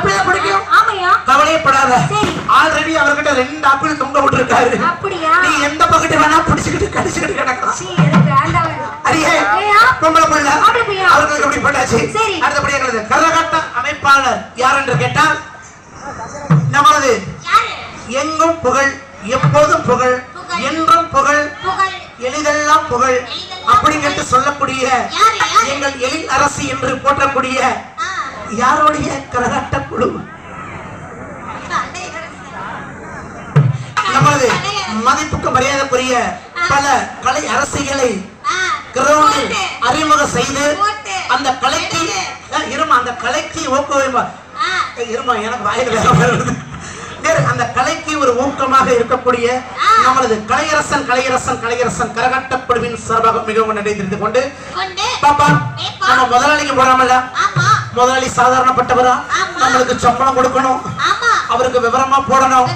அப்படியே பிடிக்கும். ஆமையா கவலையப்படாத. ஆல்ரெடி அவர்கிட்ட ரெண்டு ஆப்பிள் தொங்க விட்டுருக்காரு அப்படியா? நீ எந்த பக்கத்து வேணா பிடிச்சுக்கிட்டு கடிச்சுக்கிட்டு கிடக்கலாம்? பொம்பளை புள்ள. அவர்களுக்கு பண்ணாச்சு. அடுத்தபடி எங்களது கரகாட்ட அமைப்பாளர் யார் என்று கேட்டால் நமது எங்கும் புகழ் எப்போதும் புகழ். என்றும் புகழ் எளிதெல்லாம் புகழ் அப்படிங்கிட்டு சொல்லக்கூடிய எங்கள் எழில் அரசி என்று போற்றக்கூடிய யாருடைய கரகாட்ட குழு நமது மதிப்புக்கு மரியாதைக்குரிய பல கலை கிரௌண்டில் போட்டு. அறிமுகம் செய்து. அந்த கலைக்கு இருமா அந்த கலைக்கு ஏய், இருமா எனக்கு வாயில் வேற வருது வேறு அந்த கலைக்கு ஒரு ஊக்கமாக இருக்கக்கூடிய நமது கலையரசன் கலையரசன் கலையரசன் கரகாட்டக் குழுவின் சார்பாக மிகவும் நன்றி தெரிந்து கொண்டு பாப்பா. நம்ம முதலாளிக்கு போறாமல்ல முதலாளி சாதாரணப்பட்டவரா. நம்மளுக்கு சம்பளம் கொடுக்கணும். அவருக்கு விவரமா போடணும்.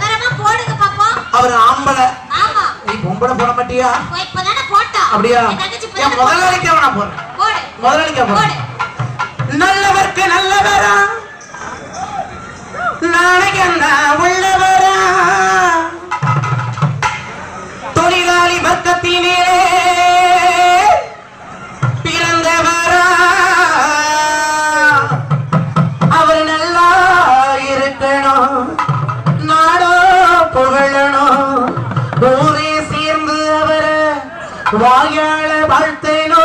அவர் ஆம்பளை. ஆமா. நீ பொம்பளை போட மாட்டியா? அப்படியா? என் தங்கச்சி என் இப்பதானே முதலாளிக்கு அவனா போறேன் போடு முதலாளிக்கு போடு. போறேன் நல்லவர்க்கு நல்லவரா. நாளைக்கு அந்த உள்ளவரா? வாயாள வாழ்த்தேனோ?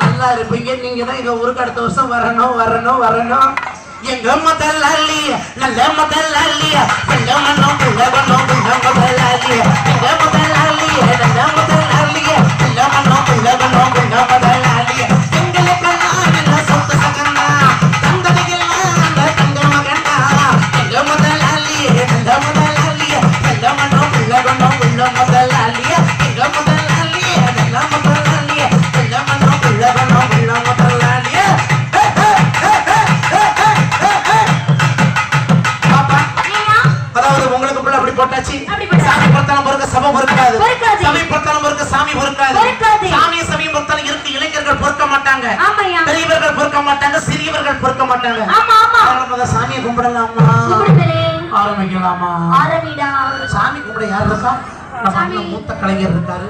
நல்லா இருப்பீங்க. நீங்க தான் எங்க ஊருக்கு அடுத்த வருஷம் வரணும் வரணும் வரணும். எங்க முதலாளி நல்ல முதலாளி எங்க மனம் உலகணும் உள்ள முதலாளி எங்க முதலாளி நல்ல முதலாளி எங்க மனம் உலகணும் உள்ள முதலாளி போட்டாச்சு. சாமி பொறுத்தாலும் பொறுக்க சபை பொறுக்காது. சாமி பொறுத்தாலும் பொறுக்க சாமி பொறுக்காது. பொறுக்காது. சாமி சமயம் பொறுத்தாலும் இருக்கு இளைஞர்கள் பொறுக்க மாட்டாங்க. பெரியவர்கள் பொறுக்க மாட்டாங்க சிறியவர்கள் பொறுக்க மாட்டாங்க. ஆமா ஆமா. அதனால முத சாமியை கும்பிடலாமா? ஆரம்பிக்கலாமா? சாமி கும்பிட யார் இருக்கா? நம்ம சாமி. அண்ணன் மூத்த கலைஞர் இருக்காரு.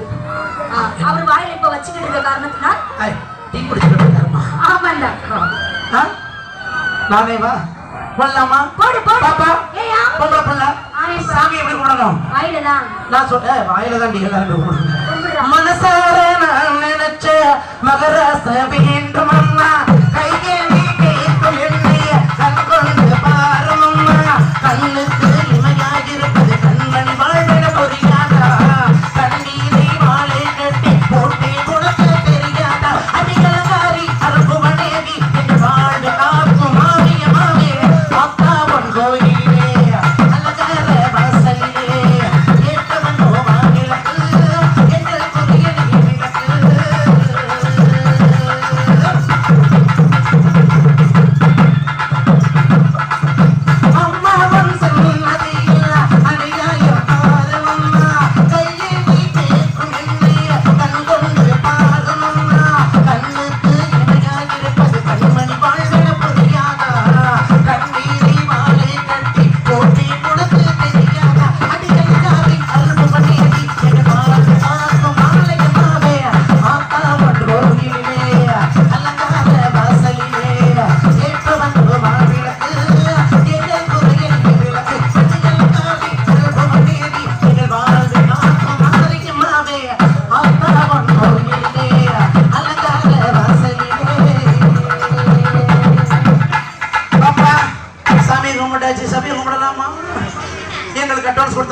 அவர் வாயில இப்ப வச்சுக்கிட்டு இருக்க காரணத்தினால் டீ குடிச்சுட்டு இருக்காருமா ஆமாண்டா? நானே வா. வரலாமா? போடு போடு. பாப்பா. பொம்பளை ஆரம்பிப்பா. சாமி எப்படி கும்பிடணும்? வாயில தான் நான் சொல்றேன் வாயில தான் எல்லாரும் கும்பிடணும் கும்பிடுறா. மனசார நான் நினைச்ச மகராச வேண்டும்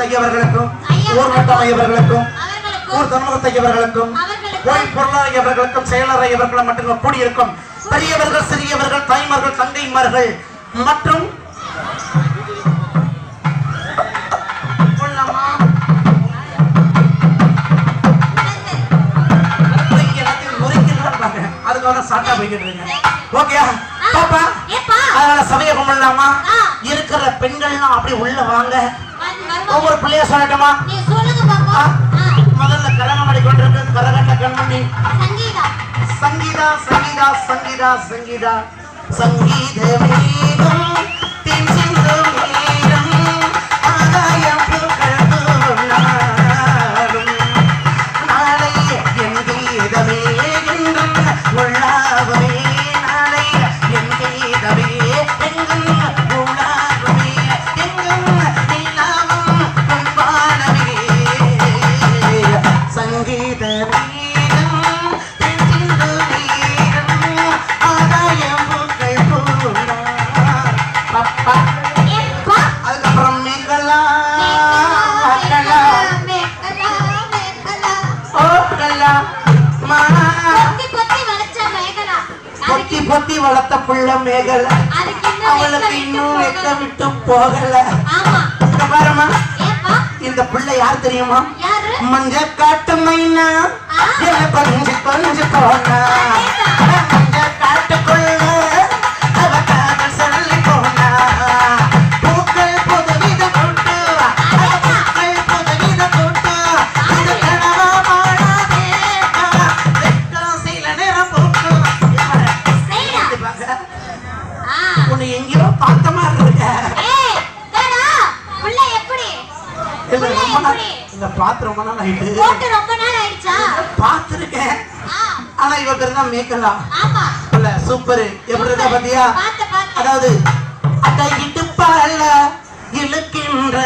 ஐயவர்களுக்கும் ஊர் மட்டம் ஐயவர்களுக்கும் ஊர் ஐயவர்களுக்கும் அவர்களுக்கும். கோயில் பொருளாதார ஐயவர்களுக்கும் செயலர் ஐயவர்களும் மட்டும் கூடியிருக்கும். பெரியவர்கள் சிறியவர்கள் தாய்மார்கள் தங்கைமார்கள் மற்றும் சாட்டா போய்கிட்டு இருக்கேன் ஓகே பாப்பா அதனால சபையை கும்பிடலாமா ஆ. இருக்கிற பெண்கள்லாம் அப்படி உள்ள வாங்க. ஒவ்வொரு பிள்ளைய சொல்லட்டுமா. முதல்ல கரகம் அடிக்க பாடிக்கொண்டிருக்க கரகட்ட கண்மணி சங்கீதா. சங்கீதா சங்கீதா சங்கீதா சங்கீதா. சங்கீத மேகம் புள்ள மேகல அவளுக்கு இன்னும் வெக்க. விட்டு போகல? பாருமா இந்த புள்ள யார் தெரியுமா? மஞ்ச காட்டு மைனா கொஞ்சு கொஞ்சு போனா. ரொம்ப நாள் ஆயிட்டு. போட்டு ரொம்ப நாள் ஆயிடுச்சா? ஆனா இவ பேர் தான் மேக்கலா இல்ல சூப்பர். எப்படி இருக்கா பாத்தியா? அதாவது அத இடுப்பால இழுக்கின்ற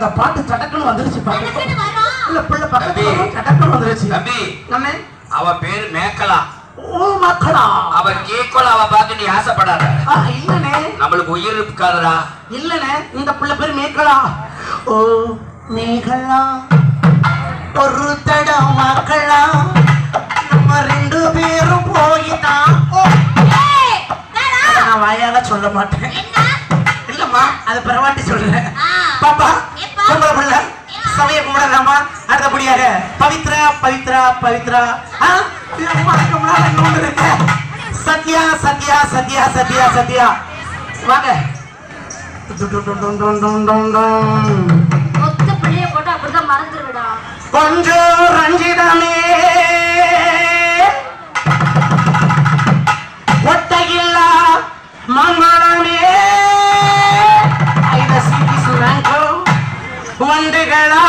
அந்த பாட்டு சடக்குன்னு வந்துருச்சு இல்ல பிள்ளை பக்கத்துல சடக்குன்னு வந்துருச்சு. தம்பி. நம்ம? அவ பேரு மேக்கலா. ஓ மக்களா அவ கேக்கோல அவ பார்த்து நீ ஆசைப்படாத. இல்லனே நம்மளுக்கு உயிர் இருக்காதடா. இல்லனே இந்த பிள்ளை பேர் மேகலா ஓ மேகலா. ஒரு தடம் மக்களா நம்ம ரெண்டு பேரும் அதை நான் வாயால சொல்ல மாட்டேன். என்ன? இல்லம்மா அது பரவாட்டி சொல்றேன். பாப்பா? பொம்பளை பிள்ளை சமய கும்பிடலாமா அடுத்தபடியாக பவித்ரா பவித்ரா. பவித்ரா சத்யா சத்யா சத்யா சத்யா சத்யா. வாங்க. கொஞ்சம் ரஞ்சிதமே. ஒட்டையில்லா மங்களமே ஐத சிட்டி சுரங்கோ வண்டுகளா